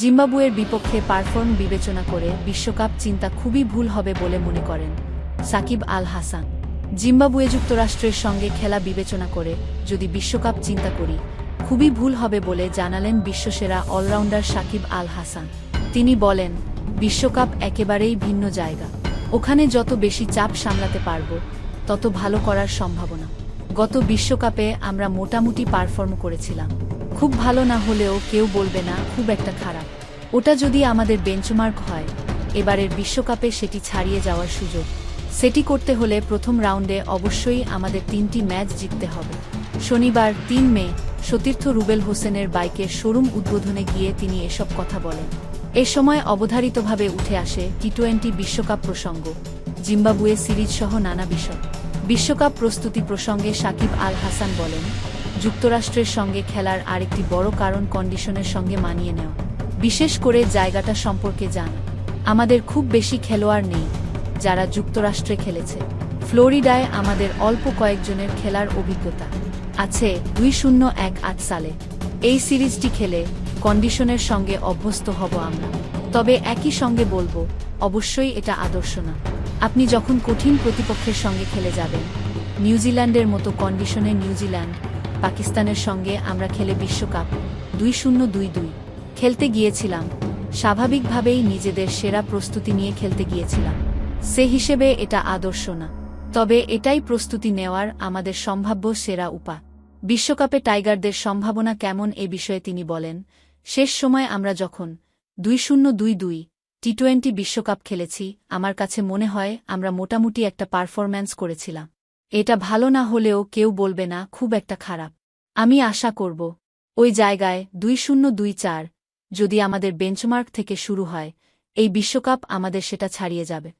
জিম্বাবুয়ের বিপক্ষে পারফর্ম বিবেচনা করে বিশ্বকাপ চিন্তা খুবই ভুল হবে বলে মনে করেন সাকিব আল হাসান। জিম্বাবুয়ে যুক্তরাষ্ট্রের সঙ্গে খেলা বিবেচনা করে যদি বিশ্বকাপ চিন্তা করি, খুবই ভুল হবে বলে জানালেন বিশ্বসেরা অলরাউন্ডার সাকিব আল হাসান। তিনি বলেন, বিশ্বকাপ একেবারেই ভিন্ন জায়গা। ওখানে যত বেশি চাপ সামলাতে পারব, তত ভালো করার সম্ভাবনা। গত বিশ্বকাপে আমরা মোটামুটি পারফর্ম করেছিলাম। খুব ভালো না হলেও কেউ বলবে না, খুব একটা খারাপ। ওটা যদি আমাদের বেঞ্চমার্ক হয়, এবারের বিশ্বকাপে সেটি ছাড়িয়ে যাওয়ার সুযোগ। সেটি করতে হলে প্রথম রাউন্ডে অবশ্যই আমাদের তিনটি ম্যাচ জিততে হবে। শনিবার তিন মে, সতীর্থ রুবেল হোসেনের বাইকের শোরুম উদ্বোধনে গিয়ে তিনি এসব কথা বলেন। এ সময় অবধারিতভাবে উঠে আসে টি টোয়েন্টি বিশ্বকাপ প্রসঙ্গ, জিম্বাবুয়ে সিরিজ সহ নানা বিষয়। বিশ্বকাপ প্রস্তুতি প্রসঙ্গে সাকিব আল হাসান বলেন যুক্তরাষ্ট্রের সঙ্গে খেলার আরেকটি বড় কারণ কন্ডিশনের সঙ্গে মানিয়ে নেওয়া। বিশেষ করে জায়গাটা সম্পর্কে জান। আমাদের খুব বেশি খেলোয়াড় নেই যারা যুক্তরাষ্ট্রে খেলেছে। ফ্লোরিডায় আমাদের অল্প কয়েকজনের খেলার অভিজ্ঞতা আছে দুই শূন্য এক আট সালে। এই সিরিজটি খেলে কন্ডিশনের সঙ্গে অভ্যস্ত হব আমরা। তবে একই সঙ্গে বলব, অবশ্যই এটা আদর্শ না। আপনি যখন কঠিন প্রতিপক্ষের সঙ্গে খেলে যাবেন, নিউজিল্যান্ডের মতো কন্ডিশনে নিউজিল্যান্ড পাকিস্তানের সঙ্গে আমরা খেলে বিশ্বকাপ, দুই শূন্য, দুই দুই। খেলতে গিয়েছিলাম। স্বাভাবিকভাবেই নিজেদের সেরা প্রস্তুতি নিয়ে খেলতে গিয়েছিলাম। সে হিসেবে এটা আদর্শ না। তবে এটাই প্রস্তুতি নেওয়ার আমাদের সম্ভাব্য সেরা উপা বিশ্বকাপে টাইগারদের সম্ভাবনা কেমন এ বিষয়ে তিনি বলেন, শেষ সময় আমরা যখন দুই শূন্য, দুই দুই টি টোয়েন্টি বিশ্বকাপ খেলেছি, আমার কাছে মনে হয় আমরা মোটামুটি একটা পারফরম্যান্স করেছিলাম। এটা ভালো না হলেও কেউ বলবে না, খুব একটা খারাপ। আমি আশা করব, ওই জায়গায় দুই শূন্য দুই চার যদি আমাদের বেঞ্চমার্ক থেকে শুরু হয়, এই বিশ্বকাপ আমাদের সেটা ছাড়িয়ে যাবে।